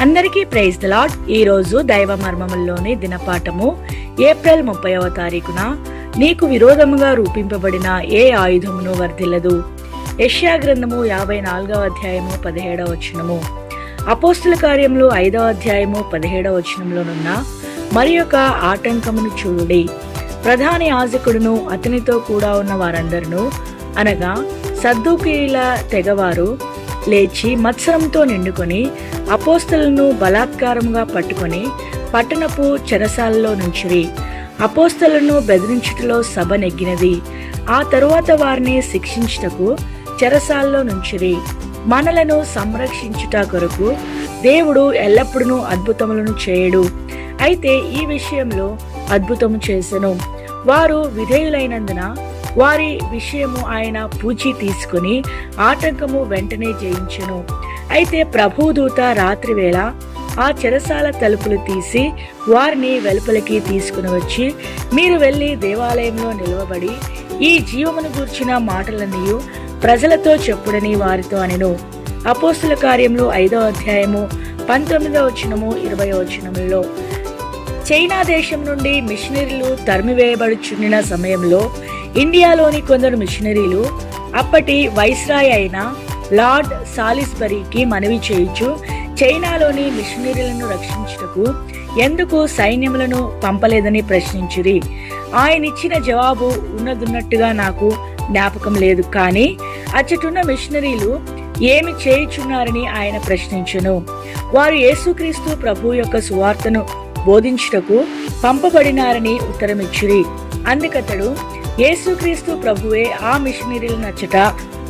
అందరికీ praise lord ఈ ఈరోజు దైవ మర్మముల్లోని దినపాఠము ఏప్రిల్ ముప్పైవ తారీఖున నీకు విరోధముగా రూపింపబడిన ఏ ఆయుధమును వర్ధిల్లదు? యష్యా గ్రంథము యాభై నాలుగవ అధ్యాయము పదిహేడవ వచనము. అపోస్తుల కార్యములు ఐదవ అధ్యాయము పదిహేడవ వచనంలోనున్న మరి యొక్క ఆటంకమును చూడుడి ప్రధాని యాజకుడును అతనితో కూడా ఉన్న వారందరినూ అనగా సద్దుకీల తెగవారు లేచి మత్సరంతో నిండుకొని అపోస్తలను బలాత్కారముగా పట్టుకొని పట్టణపు చెరసాలలో నుంచిరి. అపోస్తలను బెదిరించుటలో సభ నెగ్గినది. ఆ తరువాత వారిని శిక్షించుటకు చెరసాల్లో నుంచిరి. మనలను సంరక్షించుట కొరకు దేవుడు ఎల్లప్పుడూ అద్భుతములను చేయడు. అయితే ఈ విషయంలో అద్భుతము చేసెను. వారు విధేయులైనందున వారి విషయము ఆయన పూచి తీసుకుని ఆటంకము వెంటనే జయించును. అయితే ప్రభుదూత రాత్రి వేళ ఆ చెరసాల తలుపులు తీసి వారిని వెలుపలికి తీసుకుని వచ్చి మీరు వెళ్ళి దేవాలయంలో నిలవబడి ఈ జీవమును గూర్చిన మాటలన్నీ ప్రజలతో చెప్పుడని వారితో అనెను. అపోస్తుల కార్యములు ఐదవ అధ్యాయము పంతొమ్మిదవ వచనము ఇరవై వచనములో చైనా దేశం నుండి మిషనరీలు తరిమివేయబడుచున్న సమయంలో ఇండియాలోని కొందరు మిషనరీలు అప్పటి వైస్రాయ్ అయిన లార్డ్ సాలిస్బరీకి మనవి చేయుచు చైనాలోని మిషనరీలను రక్షించుటకు ఎందుకు సైన్యములను పంపలేదని ప్రశ్నించిరి. ఆయన ఇచ్చిన జవాబు ఉన్నదున్నట్టుగా నాకు జ్ఞాపకం లేదు కానీ అచ్చటున్న మిషనరీలు ఏమి చేయుచున్నారని ఆయన ప్రశ్నించును. వారు యేసుక్రీస్తు ప్రభు యొక్క సువార్తను బోధించుటకు పంపబడినారని ఉత్తరమిచ్చిరి. అందుకతడు యేసుక్రీస్తు ప్రభువే ఆ మిషనరీలు నచ్చట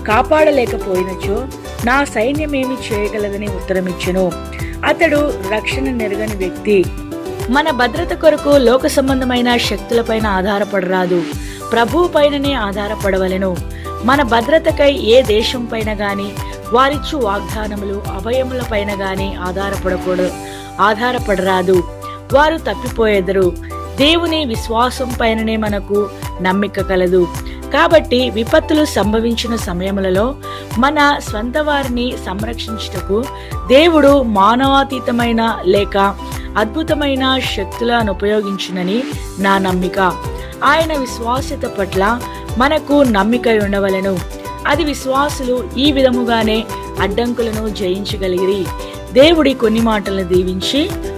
కాపాడలేకపోయినచో నా సైన్యమేమి చేయగలదని ఉత్తరమిచ్చును. అతడు రక్షణ నెరగని వ్యక్తి. మన భద్రత కొరకు లోక సంబంధమైన శక్తులపైన ఆధారపడరాదు. ప్రభువు పైననే ఆధారపడవలెను. మన భద్రతకై ఏ దేశం పైన గాని వారిచ్చు వాగ్దానములు అభయముల పైన గాని ఆధారపడకూడదు ఆధారపడరాదు. వారు తప్పిపోయేదరు. దేవుని విశ్వాసం పైననే మనకు నమ్మిక కలదు. కాబట్టి విపత్తులు సంభవించిన సమయములలో మన స్వంత వారిని సంరక్షించుటకు దేవుడు మానవాతీతమైన లేక అద్భుతమైన శక్తులను ఉపయోగించునని నా నమ్మిక. ఆయన విశ్వాస్యత పట్ల మనకు నమ్మిక ఉండవలను. అది విశ్వాసులు ఈ విధముగానే అడ్డంకులను జయించగలిగిరి. దేవుడి కొన్ని మాటలను దీవించి